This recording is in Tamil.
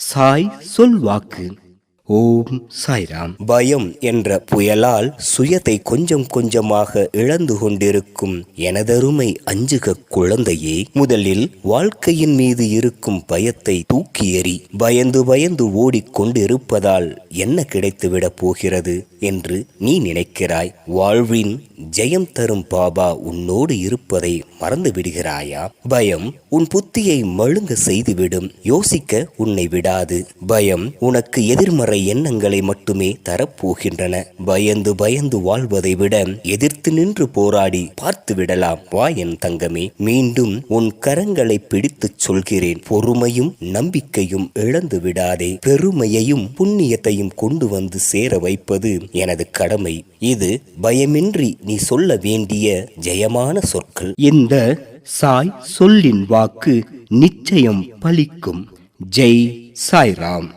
சாய் சொல்வாக்கு ஓம் சாய்ராம். பயம் என்ற புயலால் சுயத்தை கொஞ்சம் கொஞ்சமாக இழந்து கொண்டிருக்கும் எனதருமை அஞ்சுக குழந்தையே முதலில் வாழ்க்கையின் மீது இருக்கும் பயத்தை தூக்கி எறி பயந்து பயந்து ஓடிக்கொண்டிருப்பதால் என்ன கிடைத்துவிடப் போகிறது? என்று நீ நினைக்கிறாய். வாழ்வின் ஜெயம் தரும் பாபா உன்னோடு இருப்பதை மறந்து விடுகிறாயா? பயம் உன் புத்தியை மழுங்க செய்துவிடும். யோசிக்க உன்னை விடாது. பயம் உனக்கு எதிர்மறை எண்ணங்களை மட்டுமே தரப்போகின்றன. பயந்து பயந்து வாழ்வதை விட எதிர்த்து நின்று போராடி பார்த்து விடலாம். வா என் தங்கமே மீண்டும் உன் கரங்களை பிடித்துச் சொல்கிறேன். பொறுமையும் நம்பிக்கையும் இழந்து விடாதே. பெருமையையும் புண்ணியத்தையும் கொண்டு வந்து சேர வைப்பது எனது கடமை. இது பயமின்றி நீ சொல்ல வேண்டிய ஜெயமான சொற்கள். இந்த சாய் சொல்லின் வாக்கு நிச்சயம் பலிக்கும். ஜெய் சாய்ராம்.